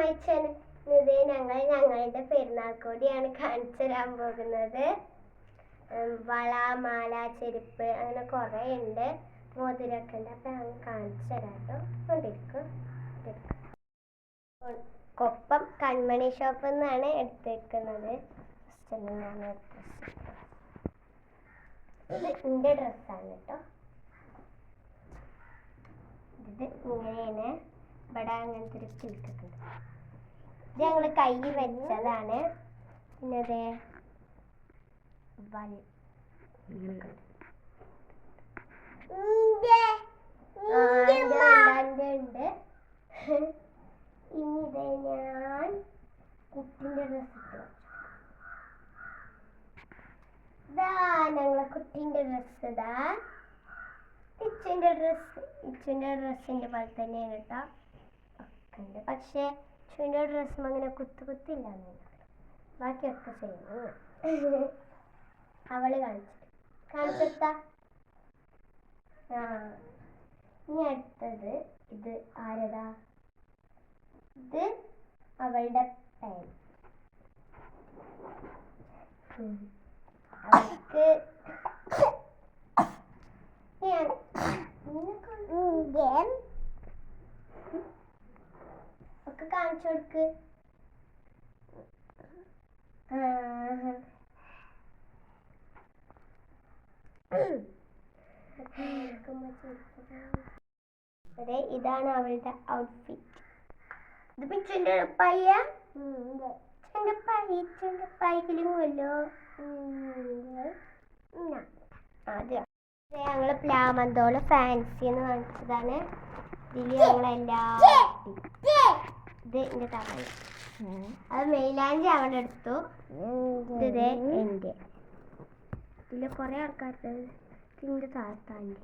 Channel ഞങ്ങൾ ഞങ്ങളുടെ പെരുന്നാൾ കൂടിയാണ് കാണിച്ചു തരാൻ പോകുന്നത് വള മാല ചെരുപ്പ് അങ്ങനെ കുറേ ഉണ്ട്. മോതിരൊക്കെ ഉണ്ട്. അപ്പം ഞങ്ങൾ കാണിച്ചു തരാം കേട്ടോ. കൊണ്ടിരിക്കും. കൊപ്പം കൺമണി ഷോപ്പിൽ നിന്നാണ് എടുത്തേക്കുന്നത് ഇത് എന്റെ ഡ്രസ്സാണ് കേട്ടോ. ഇത് ഇങ്ങനെയാണ്. ഇവിടെ അങ്ങനത്തെ ഒരു കിൽക്കൊക്കെ ഉണ്ട്. ഇത് ഞങ്ങൾ കൈ വെച്ചതാണ്. പിന്നെ അതെ വൽ ഉണ്ട്. ഇനി ഇത് ഞാൻ കുട്ടിന്റെ ഡ്രസ്സ് ഇതാ ഞങ്ങളെ കുട്ടീന്റെ ഡ്രസ്സ് ഇതാ ഇച്ചുന്റെ ഡ്രസ്സ് ഇച്ചുന്റെ ഡ്രസ്സിന്റെ പോലെ തന്നെയാണ് കേട്ടോ. ഉണ്ട് പക്ഷേ ഇച്ചുന്റെ ഡ്രസ്സും അങ്ങനെ കുത്തു കുത്തില്ല ബാക്കിയൊക്കെ ചെയ്യുന്നു അവൾ കാണിച്ചു കാണിച്ചെത്ത ആ. ഇനി അടുത്തത് ഇത് ആരതാ? ഇത് അവളുടെ പേൻ അവൾക്ക് ഞാൻ നിനക്ക് ഒക്കെ കാണിച്ചു കൊടുക്ക്. അതെ ഇതാണ് അവളുടെ ഔട്ട്ഫിറ്റ് ഇതിപ്പോ പിച്ചുന്റെ പയ്യ ചെണ്ടപ്പായി ചെണ്ടപ്പായി കിലുങ്ങുമല്ലോ അത്. ഞങ്ങൾ പ്ലാമന്തോൾ ഫാൻസി എന്ന് കാണിച്ചതാണ്. ഇതിൽ ഞങ്ങളെല്ലാ ഇത് എന്റെ തമിഴ് അത് മെയിലാഞ്ചി അവിടെ എടുത്തു ഇത് എന്റെ. ഇതിൽ കുറേ ആൾക്കാർക്ക് ഇതിന്റെ താത്താന്റെ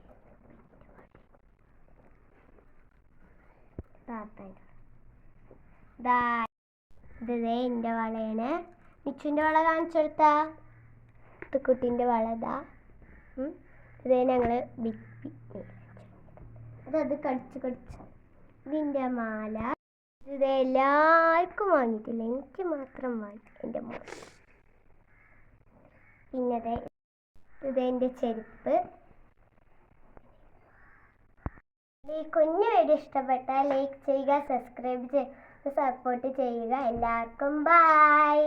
താത്താന്റെ ദാ. ഇത് എന്റെ വളയാണ്. മിച്ചുന്റെ വള കാണിച്ചു കൊടുത്താ. കുട്ടീന്റെ വള ഇതാ ഞങ്ങൾ ബിഗ് ബി അതത് കടിച്ച് കടിച്ച്. ഇതിന്റെ മാല. ഇത് എല്ലാവർക്കും വാങ്ങിയിട്ടില്ല. എനിക്ക് മാത്രം വാങ്ങി എന്റെ മോൾ പിന്നെ ദേ ഇത് എന്റെ ചെരുപ്പ്. ഈ കുഞ്ഞു വീഡിയോ ഇഷ്ടപ്പെട്ടാൽ ലൈക്ക് ചെയ്യുക സബ്സ്ക്രൈബ് ചെയ്യുക സപ്പോർട്ട് ചെയ്യുക. എല്ലാവർക്കും ബൈ